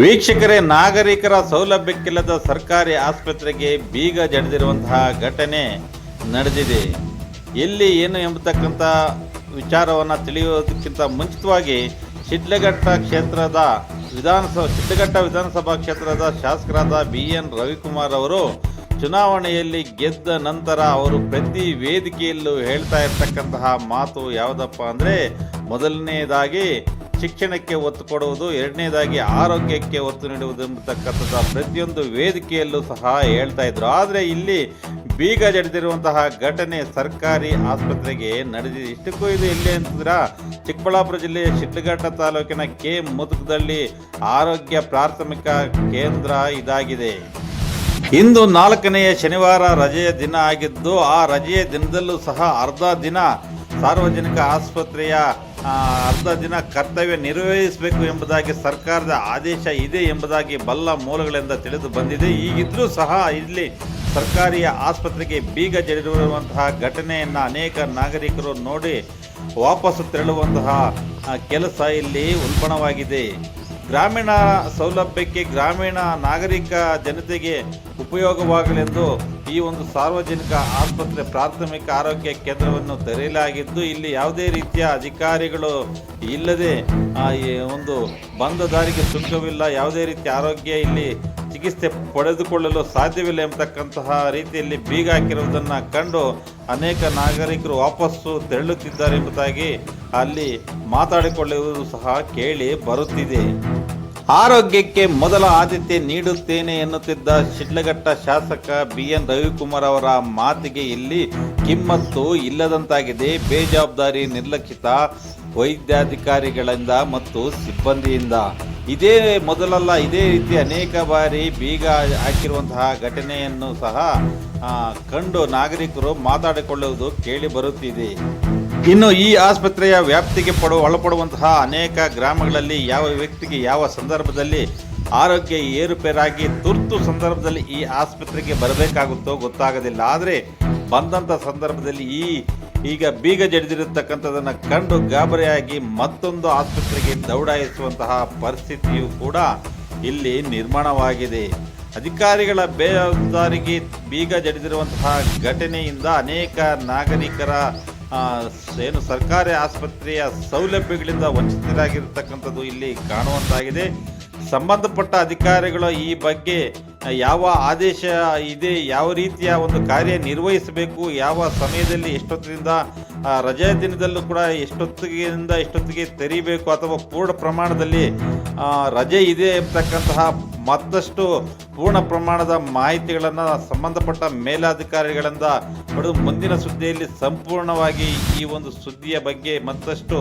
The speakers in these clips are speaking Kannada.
ವೀಕ್ಷಕರೇ, ನಾಗರಿಕರ ಸೌಲಭ್ಯಕ್ಕಿಲ್ಲದ ಸರ್ಕಾರಿ ಆಸ್ಪತ್ರೆಗೆ ಬೀಗ ಜಡಿದಿರುವಂತಹ ಘಟನೆ ನಡೆದಿದೆ. ಎಲ್ಲಿ ಏನು ಎಂಬತಕ್ಕಂಥ ವಿಚಾರವನ್ನು ತಿಳಿಯೋದಕ್ಕಿಂತ ಮುಂಚಿತವಾಗಿ ಶಿಡ್ಲಘಟ್ಟ ಕ್ಷೇತ್ರದ ವಿಧಾನಸಭಾ, ಶಿಡ್ಲಘಟ್ಟ ವಿಧಾನಸಭಾ ಕ್ಷೇತ್ರದ ಶಾಸಕರಾದ ಬಿ ಎನ್ ರವಿಕುಮಾರ್ ಅವರು ಚುನಾವಣೆಯಲ್ಲಿ ಗೆದ್ದ ನಂತರ ಅವರು ಪ್ರತಿ ವೇದಿಕೆಯಲ್ಲೂ ಹೇಳ್ತಾ ಇರ್ತಕ್ಕಂತಹ ಮಾತು ಯಾವುದಪ್ಪ ಅಂದರೆ, ಮೊದಲನೇದಾಗಿ ಶಿಕ್ಷಣಕ್ಕೆ ಒತ್ತು ಕೊಡುವುದು, ಎರಡನೇದಾಗಿ ಆರೋಗ್ಯಕ್ಕೆ ಒತ್ತು ನೀಡುವುದು ಎಂಬತಕ್ಕಂಥದ್ದು ಪ್ರತಿಯೊಂದು ವೇದಿಕೆಯಲ್ಲೂ ಸಹ ಹೇಳ್ತಾ ಇದ್ರು. ಆದರೆ ಇಲ್ಲಿ ಬೀಗ ಜಡಿದಿರುವಂತಹ ಘಟನೆ ಸರ್ಕಾರಿ ಆಸ್ಪತ್ರೆಗೆ ನಡೆದಿದೆ. ಇಷ್ಟಕ್ಕೂ ಇದು ಎಲ್ಲಿ ಅಂತಂದ್ರ ಚಿಕ್ಕಬಳ್ಳಾಪುರ ಜಿಲ್ಲೆಯ ಶಿಡ್ಲಘಟ್ಟ ತಾಲೂಕಿನ ಕೆ ಮುದುಕದಲ್ಲಿ ಆರೋಗ್ಯ ಪ್ರಾಥಮಿಕ ಕೇಂದ್ರ ಇದಾಗಿದೆ. ಇಂದು ನಾಲ್ಕನೆಯ ಶನಿವಾರ ರಜೆಯ ದಿನ ಆಗಿದ್ದು, ಆ ರಜೆಯ ದಿನದಲ್ಲೂ ಸಹ ಅರ್ಧ ದಿನ ಸಾರ್ವಜನಿಕ ಆಸ್ಪತ್ರೆಯ ಅರ್ಧ ದಿನ ಕರ್ತವ್ಯ ನಿರ್ವಹಿಸಬೇಕು ಎಂಬುದಾಗಿ ಸರ್ಕಾರದ ಆದೇಶ ಇದೆ ಎಂಬುದಾಗಿ ಬಲ್ಲ ಮೂಲಗಳಿಂದ ತಿಳಿದು ಬಂದಿದೆ. ಈಗಿದ್ದರೂ ಸಹ ಇಲ್ಲಿ ಸರ್ಕಾರಿ ಆಸ್ಪತ್ರೆಗೆ ಬೀಗ ಜಡಿರುವಂತಹ ಘಟನೆಯನ್ನು ಅನೇಕ ನಾಗರಿಕರು ನೋಡಿ ವಾಪಸ್ಸು ತೆರಳುವಂತಹ ಕೆಲಸ ಇಲ್ಲಿ ಉಲ್ಬಣವಾಗಿದೆ. ಗ್ರಾಮೀಣ ಸೌಲಭ್ಯಕ್ಕೆ ಗ್ರಾಮೀಣ ನಾಗರಿಕ ಜನತೆಗೆ ಉಪಯೋಗವಾಗಲೆಂದು ಈ ಒಂದು ಸಾರ್ವಜನಿಕ ಆಸ್ಪತ್ರೆ ಪ್ರಾಥಮಿಕ ಆರೋಗ್ಯ ಕೇಂದ್ರವನ್ನು ತೆರೆಯಲಾಗಿದ್ದು, ಇಲ್ಲಿ ಯಾವುದೇ ರೀತಿಯ ಅಧಿಕಾರಿಗಳು ಇಲ್ಲದೆ ಒಂದು ಬಂದ ದಾರಿಗೆ ಸುಂಕವಿಲ್ಲ, ಯಾವುದೇ ರೀತಿಯ ಆರೋಗ್ಯ ಇಲ್ಲಿ ಚಿಕಿತ್ಸೆ ಪಡೆದುಕೊಳ್ಳಲು ಸಾಧ್ಯವಿಲ್ಲ ಎಂಬತಕ್ಕಂತಹ ರೀತಿಯಲ್ಲಿ ಬೀಗ ಹಾಕಿರುವುದನ್ನು ಕಂಡು ಅನೇಕ ನಾಗರಿಕರು ವಾಪಸ್ಸು ತೆರಳುತ್ತಿದ್ದಾರೆ ಎಂಬುದಾಗಿ ಅಲ್ಲಿ ಮಾತಾಡಿಕೊಳ್ಳುವುದು ಸಹ ಕೇಳಿ ಬರುತ್ತಿದೆ. ಆರೋಗ್ಯಕ್ಕೆ ಮೊದಲ ಆದ್ಯತೆ ನೀಡುತ್ತೇನೆ ಎನ್ನುತ್ತಿದ್ದ ಶಿಡ್ಲಘಟ್ಟ ಶಾಸಕ ಬಿ ಎನ್ ರವಿಕುಮಾರ್ ಅವರ ಮಾತಿಗೆ ಇಲ್ಲಿ ಕಿಮ್ಮತ್ತು ಇಲ್ಲದಂತಾಗಿದೆ. ಬೇಜವಾಬ್ದಾರಿ ನಿರ್ಲಕ್ಷಿತ ವೈದ್ಯಾಧಿಕಾರಿಗಳಿಂದ ಮತ್ತು ಸಿಬ್ಬಂದಿಯಿಂದ. ಇದೇ ಮೊದಲಲ್ಲ, ಇದೇ ರೀತಿ ಅನೇಕ ಬಾರಿ ಬೀಗ ಹಾಕಿರುವಂತಹ ಘಟನೆಯನ್ನು ಸಹ ಕಂಡು ನಾಗರಿಕರು ಮಾತಾಡಿಕೊಳ್ಳುವುದು ಕೇಳಿ ಬರುತ್ತಿದೆ. ಇನ್ನು ಈ ಆಸ್ಪತ್ರೆಯ ವ್ಯಾಪ್ತಿಗೆ ಪಡು, ಒಳಪಡುವಂತಹ ಅನೇಕ ಗ್ರಾಮಗಳಲ್ಲಿ ಯಾವ ವ್ಯಕ್ತಿಗೆ ಯಾವ ಸಂದರ್ಭದಲ್ಲಿ ಆರೋಗ್ಯ ಏರುಪೇರಾಗಿ ತುರ್ತು ಸಂದರ್ಭದಲ್ಲಿ ಈ ಆಸ್ಪತ್ರೆಗೆ ಬರಬೇಕಾಗುತ್ತೋ ಗೊತ್ತಾಗೋದಿಲ್ಲ. ಆದರೆ ಬಂದಂಥ ಸಂದರ್ಭದಲ್ಲಿ ಈ, ಈಗ ಬೀಗ ಜಡಿದಿರತಕ್ಕಂಥದ್ದನ್ನು ಕಂಡು ಗಾಬರಿಯಾಗಿ ಮತ್ತೊಂದು ಆಸ್ಪತ್ರೆಗೆ ದೌಡಾಯಿಸುವಂತಹ ಪರಿಸ್ಥಿತಿಯು ಕೂಡ ಇಲ್ಲಿ ನಿರ್ಮಾಣವಾಗಿದೆ. ಅಧಿಕಾರಿಗಳ ಬೇಜವಾಬ್ದಾರಿಗೆ ಬೀಗ ಜಡಿದಿರುವಂತಹ ಘಟನೆಯಿಂದ ಅನೇಕ ನಾಗರಿಕರ ಏನು ಸರ್ಕಾರಿ ಆಸ್ಪತ್ರೆಯ ಸೌಲಭ್ಯಗಳಿಂದ ವಂಚಿತರಾಗಿರ್ತಕ್ಕಂಥದ್ದು ಇಲ್ಲಿ ಕಾಣುವಂತಾಗಿದೆ. ಸಂಬಂಧಪಟ್ಟ ಅಧಿಕಾರಿಗಳು ಈ ಬಗ್ಗೆ ಯಾವ ಆದೇಶ ಇದೆ, ಯಾವ ರೀತಿಯ ಒಂದು ಕಾರ್ಯ ನಿರ್ವಹಿಸಬೇಕು, ಯಾವ ಸಮಯದಲ್ಲಿ ಎಷ್ಟೊತ್ತಿನಿಂದ ಆ, ರಜೆಯ ದಿನದಲ್ಲೂ ಕೂಡ ಎಷ್ಟೊತ್ತಿಗೆಯಿಂದ ಎಷ್ಟೊತ್ತಿಗೆ ತೆರೀಬೇಕು ಅಥವಾ ಪೂರ್ಣ ಪ್ರಮಾಣದಲ್ಲಿ ರಜೆ ಇದೆ ಎಂಬತಕ್ಕಂತಹ ಮತ್ತಷ್ಟು ಪೂರ್ಣ ಪ್ರಮಾಣದ ಮಾಹಿತಿಗಳನ್ನು ಸಂಬಂಧಪಟ್ಟ ಮೇಲಾಧಿಕಾರಿಗಳಿಂದ ಪಡೆದು ಮುಂದಿನ ಸುದ್ದಿಯಲ್ಲಿ ಸಂಪೂರ್ಣವಾಗಿ ಈ ಒಂದು ಸುದ್ದಿಯ ಬಗ್ಗೆ ಮತ್ತಷ್ಟು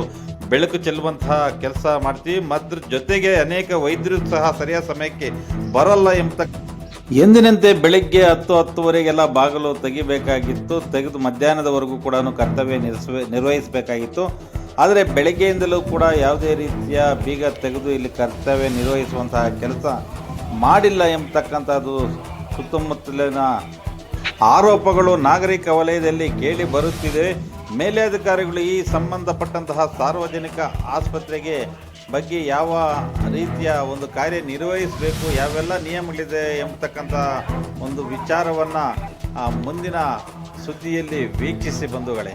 ಬೆಳಕು ಚೆಲ್ಲುವಂತಹ ಕೆಲಸ ಮಾಡ್ತೀವಿ. ಮದ್ರ ಜೊತೆಗೆ ಅನೇಕ ವೈದ್ಯರು ಸಹ ಸರಿಯಾದ ಸಮಯಕ್ಕೆ ಬರಲ್ಲ ಎಂಬತಕ್ಕ ಎಂದಿನಂತೆ ಬೆಳಿಗ್ಗೆ ಹತ್ತು ಹತ್ತುವರೆಗೆಲ್ಲ ಬಾಗಿಲು ತೆಗಿಬೇಕಾಗಿತ್ತು, ತೆಗೆದು ಮಧ್ಯಾಹ್ನದವರೆಗೂ ಕೂಡ ಕರ್ತವ್ಯ ನಿರ್ವಹಿಸ ನಿರ್ವಹಿಸಬೇಕಾಗಿತ್ತು. ಆದರೆ ಬೆಳಗ್ಗೆಯಿಂದಲೂ ಕೂಡ ಯಾವುದೇ ರೀತಿಯ ಬೀಗ ತೆಗೆದು ಇಲ್ಲಿ ಕರ್ತವ್ಯ ನಿರ್ವಹಿಸುವಂತಹ ಕೆಲಸ ಮಾಡಿಲ್ಲ ಎಂಬತಕ್ಕಂಥದ್ದು ಸುತ್ತಮುತ್ತಲಿನ ಆರೋಪಗಳು ನಾಗರಿಕ ವಲಯದಲ್ಲಿ ಕೇಳಿ ಬರುತ್ತಿದೆ. ಮೇಲಧಿಕಾರಿಗಳು ಈ ಸಂಬಂಧಪಟ್ಟಂತಹ ಸಾರ್ವಜನಿಕ ಆಸ್ಪತ್ರೆಗೆ ಬಗ್ಗೆ ಯಾವ ರೀತಿಯ ಒಂದು ಕಾರ್ಯ ನಿರ್ವಹಿಸಬೇಕು, ಯಾವೆಲ್ಲ ನಿಯಮಗಳಿದೆ ಎಂಬತಕ್ಕಂಥ ಒಂದು ವಿಚಾರವನ್ನು ಮುಂದಿನ ಸುದ್ದಿಯಲ್ಲಿ ವೀಕ್ಷಿಸಿ ಬಂಧುಗಳೇ.